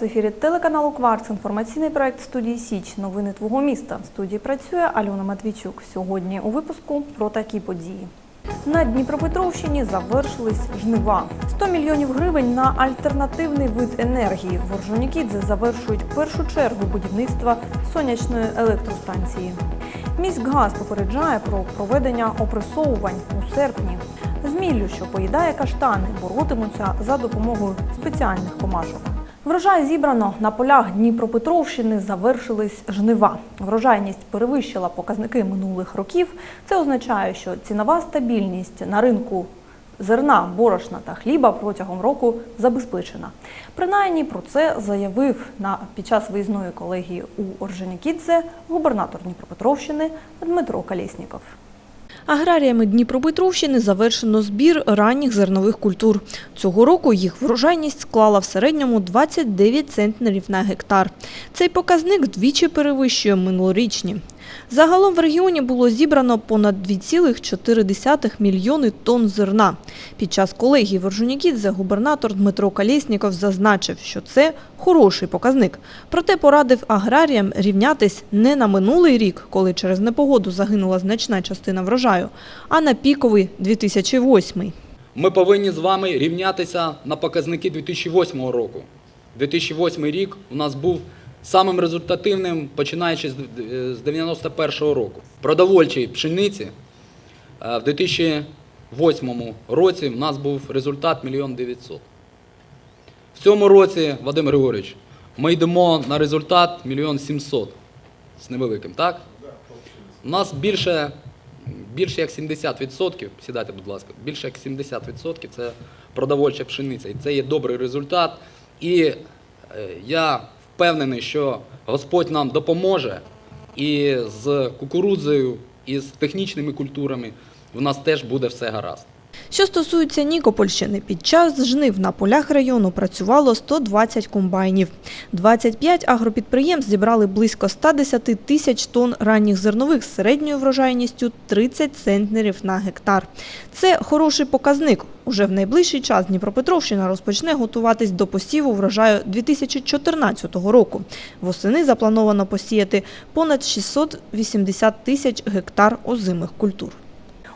в ефірі телеканалу Кварц. Інформаційний проект студії Січ. Новини твого міста. В студії працює Альона Матвійчук. Сьогодні у випуску про такі події. На Дніпропетровщині завершились жнива. 100 мільйонів гривень на альтернативний вид енергії. В Орджонікідзе завершують першу чергу будівництва сонячної електростанції. Міськгаз попереджає про проведення опресовувань у серпні. Зміллю, що поїдає каштани, боротимуться за допомогою спеціальних комашок. Врожай зібрано на полях Дніпропетровщини завершились жнива. Врожайність перевищила показники минулих років. Це означає, що цінова стабільність на ринку зерна, борошна та хліба протягом року забезпечена. Принаймні про це заявив на під час виїзної колегії у Орджонікідзе губернатор Дніпропетровщини Дмитро Колєсніков. Аграріями Дніпропетровщини завершено збір ранніх зернових культур. Цього року їх врожайність склала в середньому 29 центнерів на гектар. Цей показник вдвічі перевищує минулорічні. Загалом в регіоні було зібрано понад 2,4 мільйони тонн зерна. Під час колегії в Орджонікідзе губернатор Дмитро Колєсніков зазначив, що це хороший показник. Проте порадив аграріям рівнятись не на минулий рік, коли через непогоду загинула значна частина врожаю, а на піковий 2008. Ми повинні з вами рівнятися на показники 2008 року. 2008 рік у нас був самим результативним, починаючи з 91 року. В продовольчій пшениці е, в 2008 році у нас був результат 1 900 В цьому році, Вадим Григорович, ми йдемо на результат 1 700 з невеликим, так? У нас більше, більше як 70%, сідайте, будь ласка, більше як 70% це продовольча пшениця. І це є добрий результат. І е, я впевнений, що Господь нам допоможе і з кукурудзою, і з технічними культурами в нас теж буде все гаразд. Що стосується Нікопольщини, під час жнив на полях району працювало 120 комбайнів. 25 агропідприємств зібрали близько 110 тисяч тонн ранніх зернових з середньою врожайністю 30 центнерів на гектар. Це хороший показник. Уже в найближчий час Дніпропетровщина розпочне готуватись до посіву врожаю 2014 року. Восени заплановано посіяти понад 680 тисяч гектар озимих культур.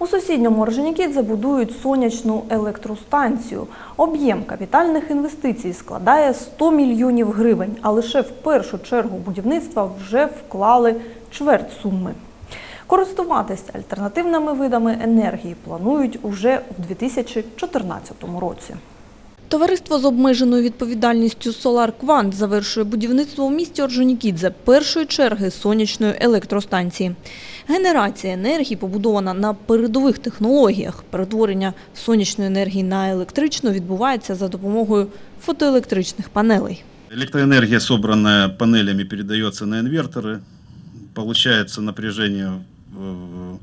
У сусідньому Орджонікідзе будують сонячну електростанцію. Об'єм капітальних інвестицій складає 100 мільйонів гривень, а лише в першу чергу будівництва вже вклали чверть суми. Користуватися альтернативними видами енергії планують уже в 2014 році. Товариство з обмеженою відповідальністю Solar Quant завершує будівництво в місті Орджонікідзе першої черги сонячної електростанції. Генерація енергії побудована на передових технологіях. Перетворення сонячної енергії на електричну відбувається за допомогою фотоелектричних панелей. Электроэнергия, собранная панелями, передается на инверторы. Получается напряжение в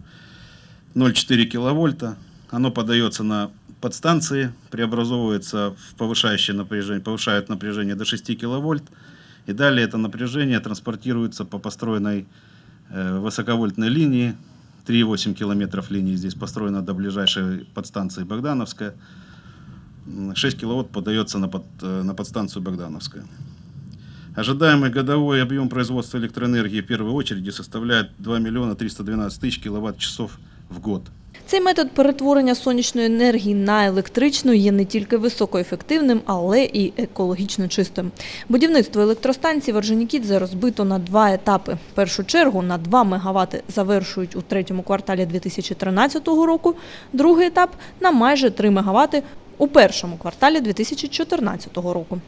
0,4 киловольта. Оно подается на подстанции, преобразовывается в повышающее напряжение, повышает напряжение до 6 киловольт. И далее это напряжение транспортируется по построенной э, высоковольтной линии. 3,8 километров линии здесь построено до ближайшей подстанции Богдановская. М, 6 киловатт подается на, под, э, на подстанцию Богдановская. Ожидаемый годовой объем производства электроэнергии в первой очереди составляет 2 миллиона 312 тысяч киловатт-часов в год. Цей метод перетворення сонячної енергії на електричну є не тільки високоефективним, але і екологічно чистим. Будівництво електростанції Орджонікідзе розбито на два етапи. Першу чергу на 2 МВт завершують у третьому кварталі 2013 року, другий етап на майже 3 МВт у першому кварталі 2014 року.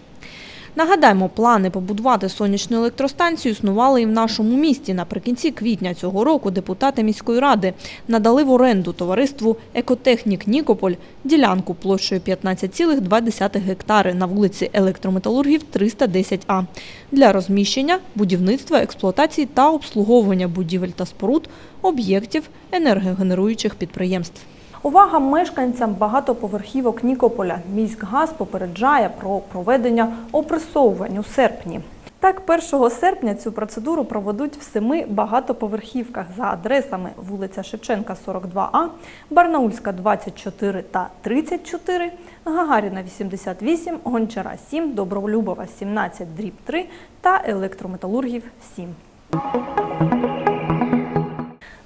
Нагадаємо, плани побудувати сонячну електростанцію існували і в нашому місті. Наприкінці квітня цього року депутати міської ради надали в оренду товариству Екотехнік Нікополь ділянку площею 15,2 гектари на вулиці Електрометалургів 310А для розміщення, будівництва, експлуатації та обслуговування будівель та споруд об'єктів енергогенеруючих підприємств. Увага мешканцям багатоповерхівок Нікополя. Міськгаз попереджає про проведення опресовувань у серпні. Так, 1 серпня цю процедуру проведуть в семи багатоповерхівках за адресами вулиця Шевченка, 42А, Барнаульська, 24 та 34, Гагаріна, 88, Гончара, 7, Добролюбова, 17, дріб 3 та електрометалургів 7.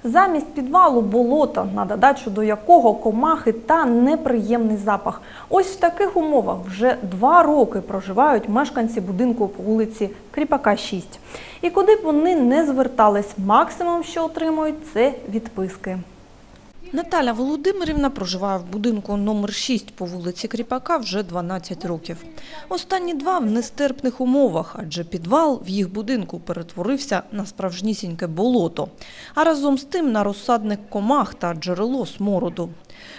Замість підвалу болото, на додачу до якого комахи та неприємний запах. Ось в таких умовах вже два роки проживають мешканці будинку по вулиці Кріпака 6. І куди б вони не звертались, максимум, що отримують, це відписки. Наталя Володимирівна проживає в будинку номер 6 по вулиці Кріпака вже 12 років. Останні два в нестерпних умовах, адже підвал в їх будинку перетворився на справжнісіньке болото, а разом з тим на розсадник комах та джерело смороду.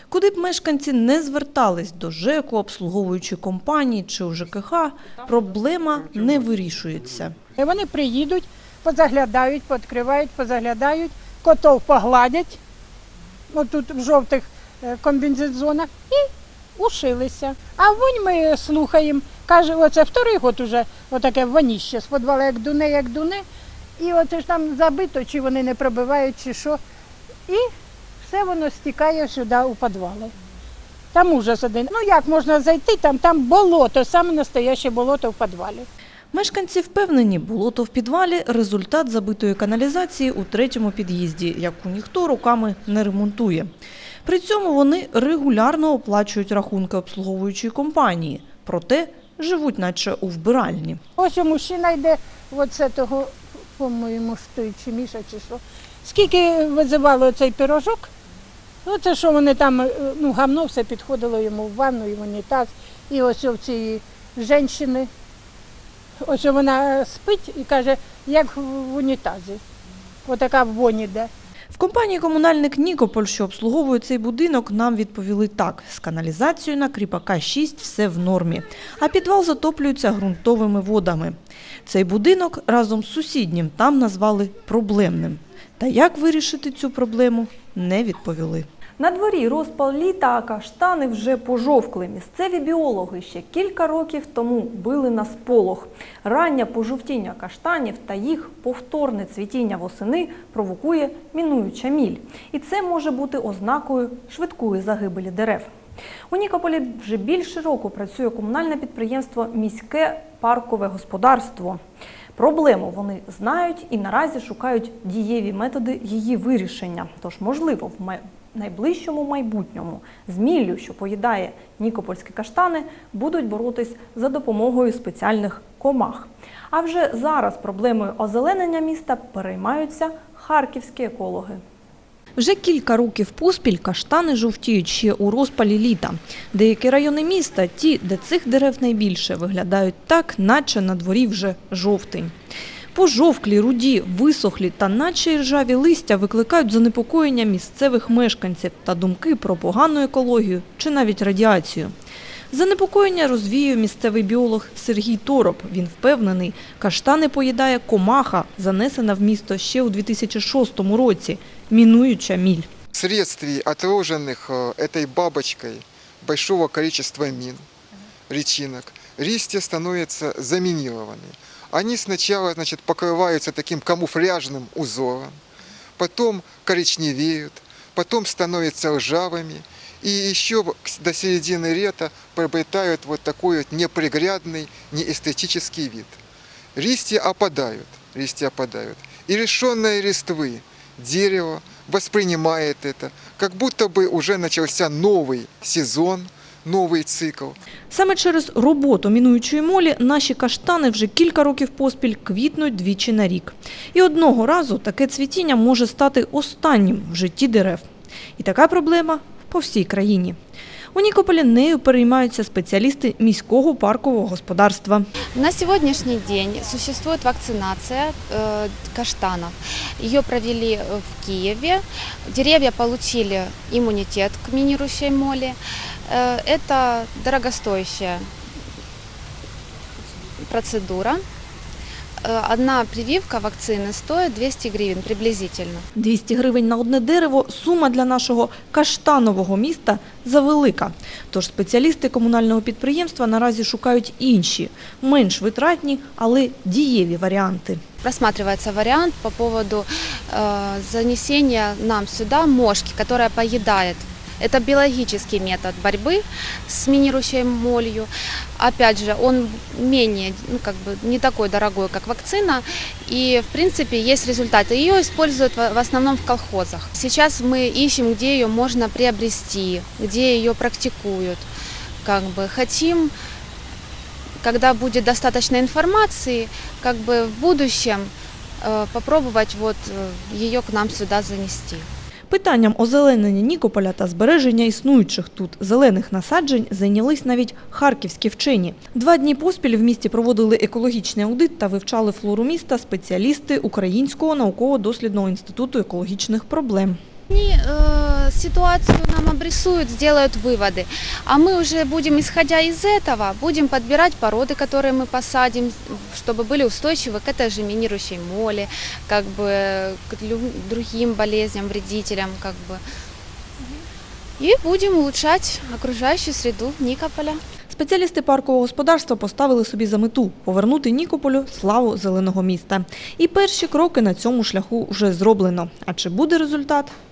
Куди б мешканці не звертались до ЖЕКу, обслуговуючої компанії чи у ЖКХ, проблема не вирішується. Вони приїдуть, позаглядають, пооткривають, позаглядають, котов погладять, отут в жовтих е, комбінезонах, і ушилися. А вонь ми слухаємо. Каже, оце вторий год уже отаке воніще з підвалу, як дуне, як дуне. І оце ж там забито, чи вони не пробивають, чи що. І все воно стікає сюди у підвали. Там ужас один. Ну як можна зайти, там, там болото, саме настояще болото в підвалі. Мешканці впевнені, болото в підвалі – результат забитої каналізації у третьому під'їзді, яку ніхто руками не ремонтує. При цьому вони регулярно оплачують рахунки обслуговуючої компанії, проте живуть наче у вбиральні. Ось мужчина йде з того, по-моєму, той, чи Міша, чи що. Скільки визивало цей пирожок, оце що вони там, е, ну, гамно все підходило йому в ванну, і в унітаз. І ось у цієї жінки, ось вона спить і каже, як в унітазі. Отака вонь іде. В компанії «Комунальник Нікополь», що обслуговує цей будинок, нам відповіли так. З каналізацією на Кріпака 6 все в нормі, а підвал затоплюється ґрунтовими водами. Цей будинок разом з сусіднім там назвали проблемним. Та як вирішити цю проблему, не відповіли. На дворі розпал літа, а каштани вже пожовкли. Місцеві біологи ще кілька років тому били на сполох. Раннє пожовтіння каштанів та їх повторне цвітіння восени провокує мінуюча міль. І це може бути ознакою швидкої загибелі дерев. У Нікополі вже більше року працює комунальне підприємство Міське паркове господарство. Проблему вони знають і наразі шукають дієві методи її вирішення. Тож, можливо, в найближчому майбутньому з міллю, що поїдає нікопольські каштани, будуть боротись за допомогою спеціальних комах. А вже зараз проблемою озеленення міста переймаються харківські екологи. Вже кілька років поспіль каштани жовтіють ще у розпалі літа. Деякі райони міста, ті, де цих дерев найбільше, виглядають так, наче на дворі вже жовтень. Пожовклі, руді, висохлі та наче й ржаві листя викликають занепокоєння місцевих мешканців та думки про погану екологію чи навіть радіацію. Занепокоєння розвіює місцевий біолог Сергій Тороп. Він впевнений, каштани поїдає комаха, занесена в місто ще у 2006 році, мінуюча міль. вследствие отложенных э, этой бабочкой большого количества мин, личинок, листья становятся заминированы. Они сначала значит, покрываются таким камуфляжным узором, потом коричневеют, потом становятся ржавыми, и еще до середины лета приобретают вот такой вот неприглядный, неэстетический вид. Листья опадают, листья опадают. И лишенное листвы дерево воспринимает это, как будто бы уже начался новый сезон, новый цикл. Саме через роботу мінуючої молі наші каштани вже кілька років поспіль квітнуть двічі на рік. І одного разу таке цвітіння може стати останнім в житті дерев. І така проблема по всій країні. У Нікополі нею переймаються спеціалісти міського паркового господарства. На сегодняшний день существует вакцинация э, каштанов. Ее провели э, в Киеве. Деревья получили иммунитет к минирующей моли. Э, это дорогостоящая процедура. э, одна прививка вакцины стоит 200 гривен приблизительно. 200 гривень на одне дерево – сума для нашого каштанового міста завелика. Тож спеціалісти комунального підприємства наразі шукають інші, менш витратні, але дієві варіанти. Просматривается вариант по поводу э, занесения нам сюда мошки, которая поедает. Это биологический метод борьбы с минирующей молью. Опять же, он менее, ну, как бы не такой дорогой, как вакцина. И, в принципе, есть результаты. Ее используют в основном в колхозах. Сейчас мы ищем, где ее можно приобрести, где ее практикуют. Как бы хотим когда будет достаточно информации, как бы в будущем э, попробовать вот э, ее к нам сюда занести. Питанням озеленення Нікополя та збереження існуючих тут зелених насаджень зайнялись навіть харківські вчені. Два дні поспіль в місті проводили екологічний аудит та вивчали флору міста спеціалісти Українського науково-дослідного інституту екологічних проблем. Они э, ситуацию нам обрисуют, сделают выводы. А мы уже будем, исходя из этого, будем подбирать породы, которые мы посадим, чтобы были устойчивы к этой же минирующей моле, как бы к лю- другим болезням, вредителям, как бы. И будем улучшать окружающую среду Никополя. Спеціалісти паркового господарства поставили собі за мету повернути Нікополю славу зеленого міста. І перші кроки на цьому шляху вже зроблено. А чи буде результат,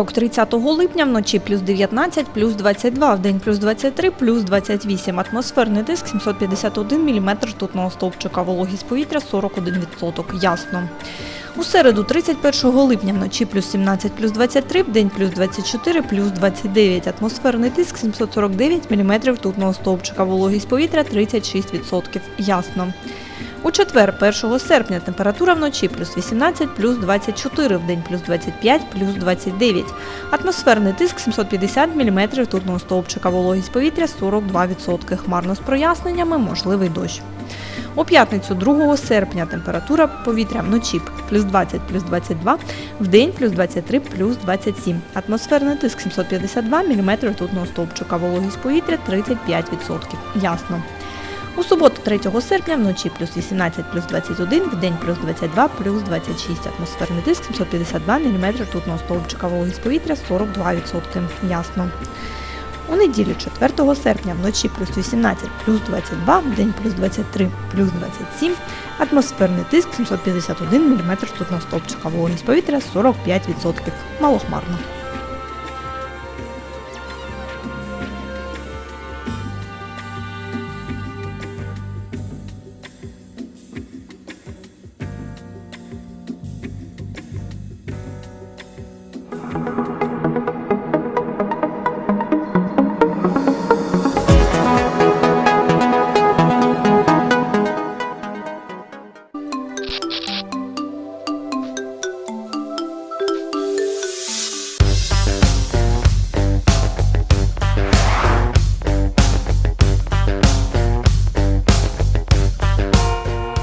Вівторок, 30 липня, вночі плюс 19, плюс 22, вдень плюс 23, плюс 28. Атмосферний тиск 751 мм ртутного стовпчика, вологість повітря 41%. Ясно. У середу, 31 липня, вночі плюс 17, плюс 23, вдень плюс 24, плюс 29. Атмосферний тиск 749 мм ртутного стовпчика, вологість повітря 36%. Ясно. У четвер, 1 серпня, температура вночі плюс 18, плюс 24, вдень плюс 25, плюс 29. Атмосферний тиск 750 мм ртутного стовпчика, вологість повітря 42%. Хмарно з проясненнями, можливий дощ. У п'ятницю 2 серпня температура повітря вночі плюс 20, плюс 22, вдень плюс 23, плюс 27. Атмосферний тиск 752 мм ртутного стовпчика, вологість повітря 35%. Ясно. У суботу 3 серпня вночі плюс 18 плюс 21, в день плюс 22 плюс 26. Атмосферний тиск 752 мм ртутного стовпчика, вологість повітря 42%. Ясно. У неділю 4 серпня вночі плюс 18 плюс 22, в день плюс 23 плюс 27. Атмосферний тиск 751 мм ртутного стовпчика, вологість повітря 45%. Малохмарно.